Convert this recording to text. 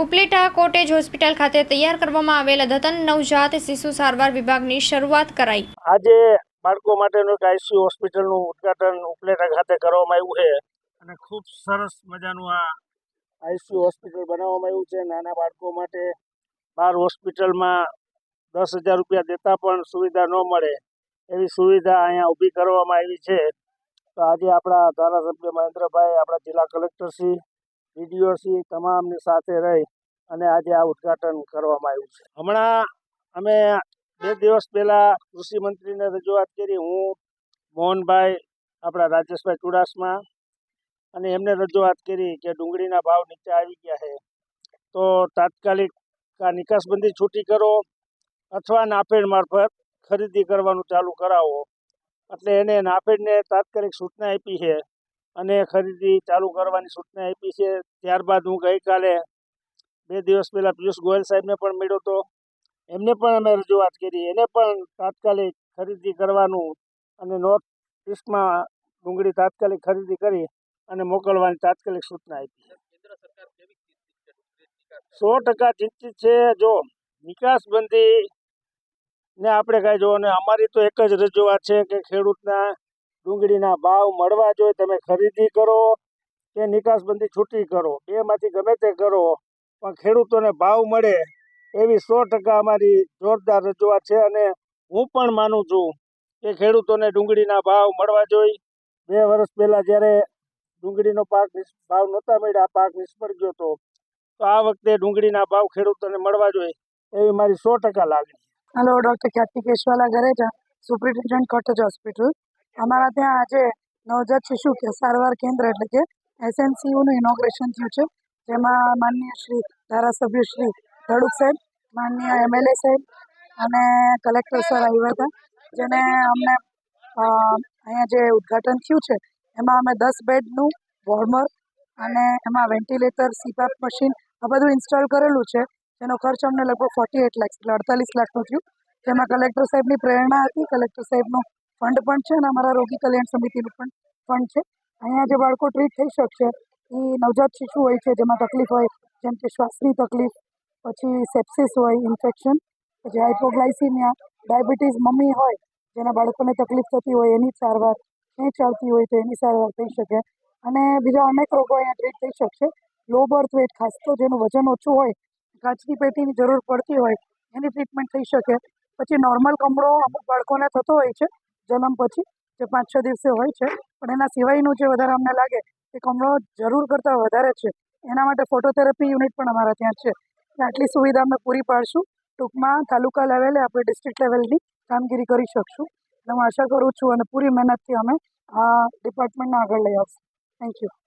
Upleta cottage hospital ખાતે તૈયાર કરવામાં આવેલ અદ્યતન નવજાત શિશુ સારવાર વિભાગની શરૂઆત કરાઈ. આજે બાળકો માટેનું એક આઈસીયુ હોસ્પિટલનું ઉદ્ઘાટન ઉપલેટા ખાતે કરવામાં આવ્યું છે. અને ખૂબ સરસ મજાનું આ આઈસીયુ હોસ્પિટલ બનાવવામાં આવ્યું છે. નાના બાળકો માટે બહાર હોસ્પિટલમાં દસ હજાર રૂપિયા દેતા પણ સુવિધા ન મળે એવી સુવિધા અહીંયા ઊભી કરવામાં આવી છે. તો આજે આપણા ધારાસભ્ય મહેન્દ્રભાઈ, આપણા જિલ્લા કલેક્ટરશ્રી ડીડીઓશ્રી તમામની સાથે રહી અને આજે આ ઉદ્ઘાટન કરવામાં આવ્યું છે. હમણાં અમે બે દિવસ પહેલાં કૃષિ મંત્રીને રજૂઆત કરી. હું, મોહનભાઈ, આપણા રાજેશભાઈ ચુડાસમા અને એમને રજૂઆત કરી કે ડુંગળીના ભાવ નીચે આવી ગયા છે. તો તાત્કાલિક આ નિકાસબંધી છૂટી કરો અથવા નાફેડ મારફત ખરીદી કરવાનું ચાલુ કરાવો. એટલે એને નાફેડને તાત્કાલિક સૂચના આપી છે અને ખરીદી ચાલુ કરવાની સૂચના આપી છે. ત્યારબાદ હું ગઈકાલે બે દિવસ પહેલાં પિયુષ ગોયલ સાહેબને પણ મળ્યો હતો. એમને પણ અમે રજૂઆત કરી. એને પણ તાત્કાલિક ખરીદી કરવાનું અને નોર્થ ઈસ્ટમાં ડુંગળી તાત્કાલિક ખરીદી કરી અને મોકલવાની તાત્કાલિક સૂચના આપી છે. સો ટકા ચિંતિત છે. જો નિકાસબંધી ને આપણે કાંઈ અને અમારી તો એક જ રજૂઆત છે કે ખેડૂતના ડુંગળીના ભાવ મળવા જોઈએ, તમે ખરીદી કરો, કે નિકાસબંધી છૂટી કરો, બેમાંથી ગમે તે કરો, પણ ખેડૂતોને ભાવ મળે એવી સો ટકા અમારી જોરદાર રજૂઆત છે અને હું પણ માનું છું કે ખેડૂતોને ડુંગળીના ભાવ મળવા જોઈએ. બે વર્ષ પહેલાં જ્યારે ડુંગળીનો પાક ભાવ નહોતા મળ્યા પાક નિષ્ફળ ગયો હતો તો આ વખતે ડુંગળીના ભાવ ખેડૂતોને મળવા જોઈએ એવી મારી સો ટકા લાગણી hello doctor Khyati Keshwala Gareja superintendent cottage hospital અમારા ત્યાં આજે નવજાત શિશુ કે સારવાર કેન્દ્ર એટલે કે એસએનસીયુનું ઇનોગ્રેશન થયું છે. જેમાં માનનીય શ્રી ધારાસભ્ય શ્રી ધડુક સાહેબ, માનનીય એમએલએ સાહેબ અને કલેક્ટર સર આવ્યા હતા. જેને અમને અહીંયા જે ઉદ્ઘાટન થયું છે, એમાં અમે દસ બેડનું વોર્મર અને એમાં વેન્ટિલેટર, સીપાપ મશીન આ બધું ઇન્સ્ટોલ કરેલું છે. જેનો ખર્ચ અમને લગભગ ફોર્ટી એટ લાખ એટલે અડતાલીસ લાખનું થયું. જેમાં કલેક્ટર સાહેબની પ્રેરણા હતી. કલેક્ટર સાહેબનું ફંડ પણ છે અને અમારા રોગી કલ્યાણ સમિતિનું પણ ફંડ છે. અહીંયા જે બાળકો ટ્રીટ થઈ શકશે એ નવજાત શિશુ હોય છે, જેમાં તકલીફ હોય, જેમ કે શ્વાસની તકલીફ, પછી સેપ્સિસ હોય ઇન્ફેક્શન પછી હાઇપોગ્લાઇસીમિયા ડાયાબિટીસ મમ્મી હોય, જેના બાળકોને તકલીફ થતી હોય, એની સારવાર ખેંચ આવતી હોય તો એની સારવાર થઈ શકે. અને બીજા અનેક રોગો અહીંયા ટ્રીટ થઈ શકશે. લો બર્થ વેટ ખાસ તો જેનું વજન ઓછું હોય, કાચની પેટીની જરૂર પડતી હોય, એની ટ્રીટમેન્ટ થઈ શકે. પછી નોર્મલ કમળો અમુક બાળકોને થતો હોય છે જન્મ પછી, જે પાંચ છ દિવસે હોય છે, પણ એના સિવાયનું જે વધારે અમને લાગે, એ કમળો જરૂર કરતાં વધારે છે. એના માટે ફોટોથેરાપી યુનિટ પણ અમારા ત્યાં છે. આટલી સુવિધા અમે પૂરી પાડશું. ટૂંકમાં તાલુકા લેવલે આપણે ડિસ્ટ્રિક્ટ લેવલની કામગીરી કરી શકશું. એટલે હું આશા કરું છું અને પૂરી મહેનતથી અમે આ ડિપાર્ટમેન્ટને આગળ લઈ આવશું. Thank you